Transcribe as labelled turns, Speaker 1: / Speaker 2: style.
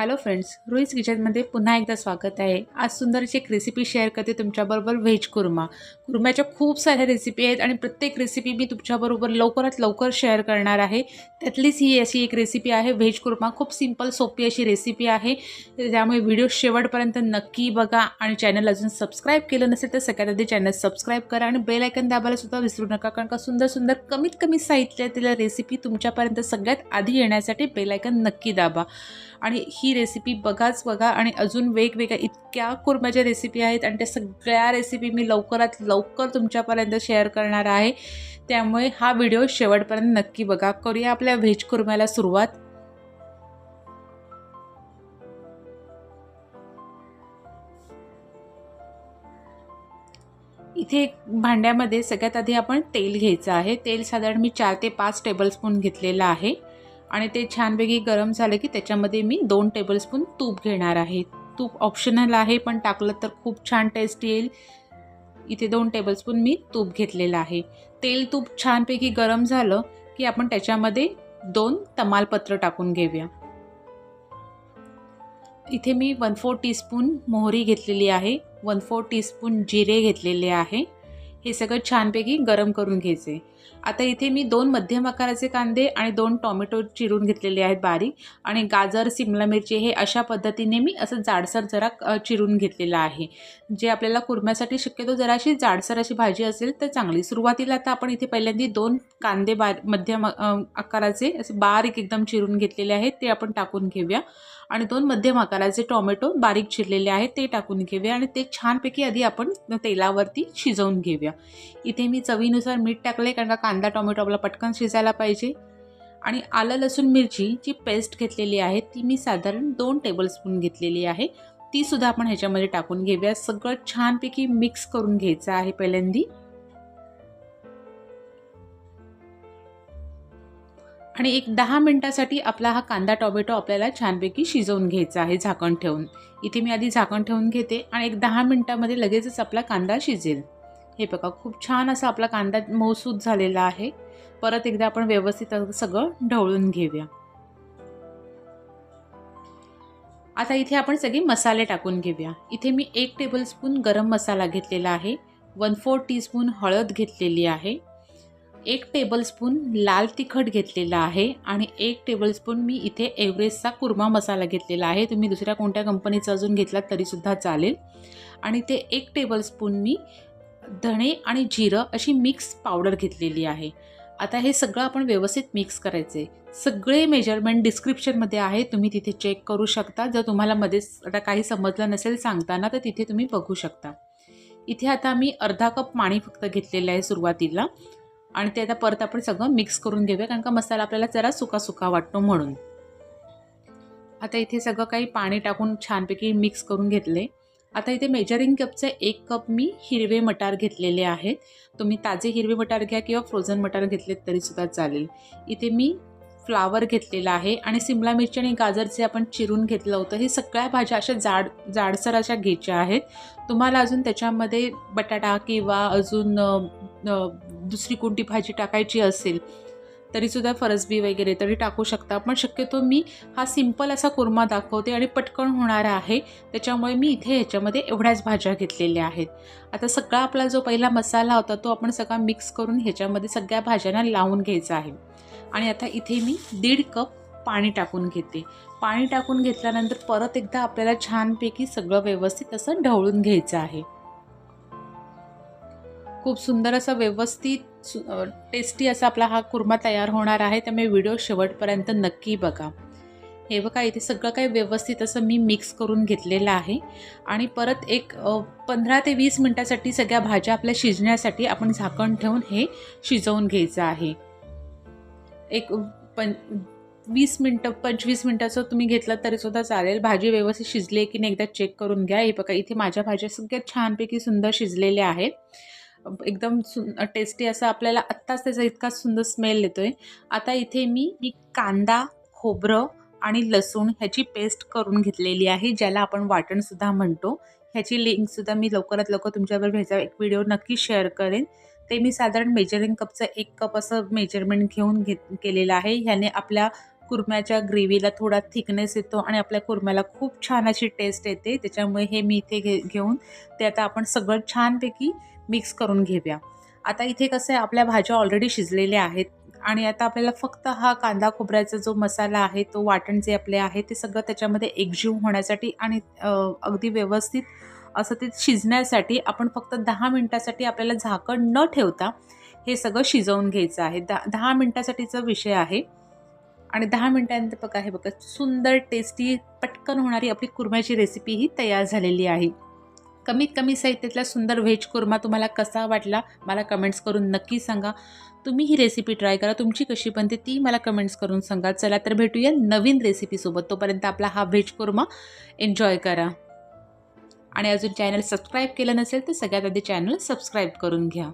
Speaker 1: Hello friends Rohit किचनमध्ये पुन्हा एकदा स्वागत आहे. आज सुंदर अशी एक रेसिपी शेअर करते तुमच्याबरोबर व्हेज कुर्मा कुर्म्याच्या खूप साऱ्या रेसिपी आहेत आणि प्रत्येक रेसिपी मी तुमच्याबरोबर लवकरात लवकर शेअर करणार आहे. त्यातलीच ही अशी एक रेसिपी आहे व्हेज कुर्मा खूप सिंपल सोपी अशी रेसिपी आहे. त्यामुळे व्हिडिओ शेवटपर्यंत नक्की बघा आणि चॅनल अजून सबस्क्राईब केलं नसेल तर सगळ्यात आधी चॅनल सबस्क्राईब करा आणि बेल आयकन दाबायला सुद्धा विसरू नका कारण का सुंदर सुंदर कमीत कमी साहित्यातील रेसिपी तुमच्यापर्यंत सगळ्यात आधी येण्यासाठी बेल आयकन नक्की दाबा. आणि ही रेसिपी बघाच बघा आणि अजून वेगवेगळ्या इतक्या कुर्म्याच्या रेसिपी आहेत आणि त्या सगळ्या रेसिपी मी लवकरात लवकर तुमच्यापर्यंत शेअर करणार आहे. त्यामुळे हा व्हिडिओ शेवटपर्यंत नक्की बघा. करूया आपल्या व्हेज कुर्म्याला सुरुवात. इथे भांड्यामध्ये सगळ्यात आधी आपण तेल घ्यायचं आहे. तेल साधारण मी चार ते पाच टेबलस्पून घेतलेलं आहे. आणि ते छानपैकी गरम झालं की त्याच्यामध्ये मी दोन टेबलस्पून तूप घेणार आहे. तूप ऑप्शनल आहे पण टाकलं तर खूप छान टेस्ट येईल. इथे दोन टेबलस्पून मी तूप घेतलेलं आहे. तेल तूप छानपैकी गरम झालं की आपण त्याच्यामध्ये दोन तमालपत्र टाकून घेऊया. इथे मी वन फोर टीस्पून मोहरी घेतलेली आहे. वन फोर टीस्पून जिरे घेतलेले आहे. हे सगळं छानपैकी गरम करून घ्यायचे. आता इथे मी दोन मध्यम आकाराचे कांदे आणि दोन टॉमॅटो चिरून घेतलेले आहेत बारीक आणि गाजर सिमला मिरची हे अशा पद्धतीने मी असं जाडसर जरा चिरून घेतलेलं आहे. जे आपल्याला कुर्म्यासाठी शक्यतो जराशी जाडसर अशी भाजी असेल तर चांगली. सुरुवातीला आता आपण इथे पहिल्यांदा दोन कांदे बार मध्यम आकाराचे असे बारीक एकदम चिरून घेतलेले आहेत ते आपण टाकून घेऊया. आणि दोन मध्यम आकाराचे टोमॅटो बारीक चिरलेले आहेत ते टाकून घेऊया आणि ते छानपैकी आधी आपण तेलावरती शिजवून घेऊया. इथे मी चवीनुसार मीठ टाकले कारण का कांदा टोमॅटो आपला पटकन शिजायला पाहिजे. आणि आलं लसूण मिरची जी पेस्ट घेतलेली आहे ती मी साधारण दोन टेबलस्पून घेतलेली आहे. तीसुद्धा आपण ह्याच्यामध्ये टाकून घेऊया. सगळं छानपैकी मिक्स करून घ्यायचं आहे पहिल्यांदी. आणि एक दहा मिनटासाठी आपला हा कांदा टॉमॅटो आपल्याला छानपैकी शिजवून घ्यायचा आहे झाकण ठेवून. इथे मी आधी झाकण ठेवून घेते आणि एक दहा मिनटामध्ये लगेचच आपला कांदा शिजेल. हे बघा खूप छान असा आपला कांदा मौसूद झालेला आहे. परत एकदा आपण व्यवस्थित सगळं ढवळून घेऊया. आता इथे आपण सगळे मसाले टाकून घेऊया. इथे मी एक टेबलस्पून गरम मसाला घेतलेला आहे. वन फोर टीस्पून हळद घेतलेली आहे. एक टेबलस्पून लाल तिखट घेतलेला आहे आणि एक टेबलस्पून मी इथे एव्हरेस्टचा कुर्मा मसाला घेतलेला आहे. तुम्ही दुसऱ्या कोणत्या कंपनीचा अजून घेतलात तरीसुद्धा चालेल. आणि ते एक टेबलस्पून मी धणे आणि जिरं अशी मिक्स पावडर घेतलेली आहे. आता हे सगळं आपण व्यवस्थित मिक्स करायचे सगळे मेजरमेंट डिस्क्रिप्शनमध्ये आहे. तुम्ही तिथे चेक करू शकता. जर तुम्हाला मध्येच आता काही समजलं नसेल सांगताना तर तिथे तुम्ही बघू शकता. इथे आता मी अर्धा कप पाणी फक्त घेतलेलं आहे सुरुवातीला. आणि ते आता परत आपण सगळं मिक्स करून घेऊया कारण का मसाला आपल्याला जरा सुका सुका वाटतो म्हणून. आता इथे सगळं काही पाणी टाकून छानपैकी मिक्स करून घेतले. आता इथे मेजरिंग कपचे एक कप मी हिरवे मटार घेतलेले आहेत. तुम्ही ताजे हिरवे मटार घ्या किंवा फ्रोझन मटार घेतलेत तरीसुद्धा चालेल. इथे मी फ्लावर घेतलेला आहे आणि सिमला मिरची आणि गाजर जे आपण चिरून घेतलं होतं हे सगळ्या भाज्या अशा जाड जाडसर अशा घ्यायच्या आहेत. तुम्हाला अजून त्याच्यामध्ये बटाटा किंवा अजून दुसरी कोणती भाजी टाकायची असेल तरीसुद्धा फरसबी वगैरे तरी टाकू शकता. पण शक्यतो मी हा सिंपल असा कोरमा दाखवते आणि पटकन होणारा आहे. त्याच्यामुळे मी इथे ह्याच्यामध्ये एवढ्याच भाज्या घेतलेल्या आहेत. आता सगळा आपला जो पहिला मसाला होता तो आपण सगळा मिक्स करून ह्याच्यामध्ये सगळ्या भाज्यांना लावून घ्यायचा आहे. आणि आता इथे मी दीड कप पाणी टाकून घेते. पाणी टाकून घेतल्यानंतर परत एकदा आपल्याला छानपैकी सगळं व्यवस्थित असं ढवळून घ्यायचं आहे. खूप सुंदर असं व्यवस्थित टेस्टी असा आपला हा कुर्मा तयार होणार आहे त्यामुळे व्हिडिओ शेवटपर्यंत नक्की बघा. हे बघा इथे सगळं काही व्यवस्थित असं मी मिक्स करून घेतलेलं आहे. आणि परत एक पंधरा ते वीस मिनटासाठी सगळ्या भाज्या आपल्या शिजण्यासाठी आपण झाकण ठेवून हे शिजवून घ्यायचं आहे. एक पं वीस मिनटं पंचवीस मिनटाचं तुम्ही घेतलं तरीसुद्धा चालेल. भाजी व्यवस्थित शिजली की नाही एकदा चेक करून घ्या. हे बघा इथे माझ्या भाज्या सगळ्यात छानपैकी सुंदर शिजलेल्या आहेत. एकदम सु टेस्टी असं आपल्याला आत्ताच त्याचा इतका सुंदर स्मेल येतो आहे आता इथे मी मी कांदा खोबरं आणि लसूण ह्याची पेस्ट करून घेतलेली आहे ज्याला आपण वाटणसुद्धा म्हणतो. ह्याची लिंकसुद्धा मी लवकरात लवकर तुमच्याबरोबर ह्याचा एक व्हिडिओ नक्की शेअर करेन. ते मी साधारण मेजरिंग कपचं एक कप असं मेजरमेंट घेऊन घेत केलेलं आहे. ह्याने आपल्या कुर्म्याच्या ग्रेव्हीला थोडा थिकनेस येतो आणि आपल्या कुर्म्याला खूप छान अशी टेस्ट येते. त्याच्यामुळे हे मी इथे घे घेऊन ते आता आपण सगळं छानपैकी मिक्स करून घेऊया. आता इथे कसं आहे आपल्या भाज्या ऑलरेडी शिजलेल्या आहेत आणि आता आपल्याला फक्त हा कांदा खोबऱ्याचा जो मसाला आहे तो वाटण जे आपले आहे ते सगळं त्याच्यामध्ये एकजीव होण्यासाठी आणि अगदी व्यवस्थित असं ते शिजण्यासाठी आपण फक्त दहा मिनटासाठी आपल्याला झाकण न ठेवता हे सगळं शिजवून घ्यायचं आहे. दहा दहा मिनटासाठीचा विषय आहे. आणि दहा मिनटानंतर बघा हे बघा सुंदर टेस्टी पटकन होणारी आपली कुर्म्याची रेसिपी ही तयार झालेली आहे. कमीत कमी साहित्यातला सुंदर व्हेज कुर्मा तुम्हाला कसा वाटला मला कमेंट्स करून नक्की सांगा. तुम्ही ही रेसिपी ट्राय करा तुमची कशी बनते ती मला कमेंट्स करून सांगा. चला तर भेटूया नवीन रेसिपीसोबत तोपर्यंत आपला हा व्हेज कुर्मा एन्जॉय करा. आणि अजून चॅनल सबस्क्राईब केलं नसेल तर सगळ्यात आधी चॅनल सबस्क्राईब करून घ्या.